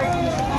Party.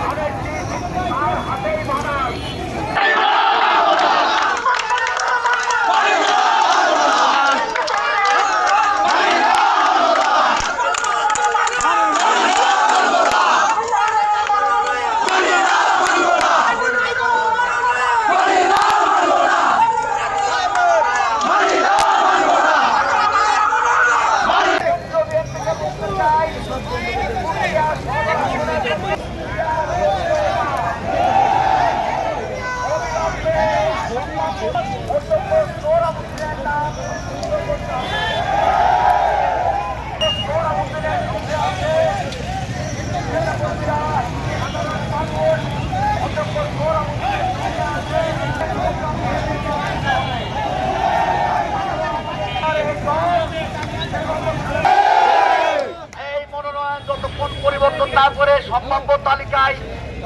পরিবর্তন না করে সম্ভাব্য তালিকায়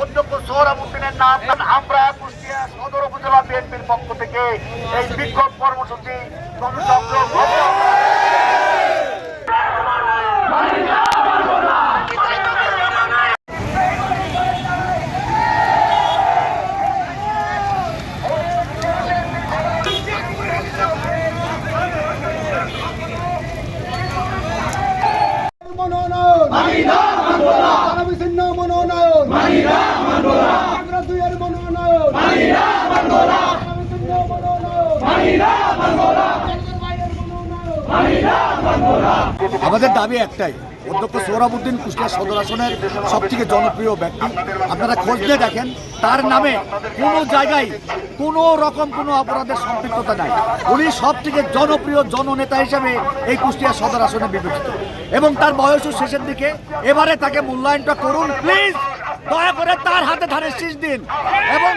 অধ্যক্ষ সোহরাবুদ্দিনের নাম আমরা সদর বিএনপির পক্ষ থেকে এই বিক্ষোভ কর্মসূচি আমাদের দাবি একটাই, অধ্যক্ষ সোহরাবুদ্দিন কুষ্টিয়া সদর আসনের সব থেকে জনপ্রিয় ব্যক্তি। আপনারা খোঁজ নিয়ে দেখেন, তার নামে কোনো জায়গায় কোনো রকম কোনো অপরাধের সম্পৃক্ততা নাই। উনি সব থেকে জনপ্রিয় জননেতা হিসেবে এই কুষ্টিয়া সদর আসনে বিবেচিত। এবং তার বয়সও শেষের দিকে। এবারে তাকে মূল্যায়নটা করুন, প্লিজ। দয়া করে তার হাতে ধানের শীষ দিন। এবং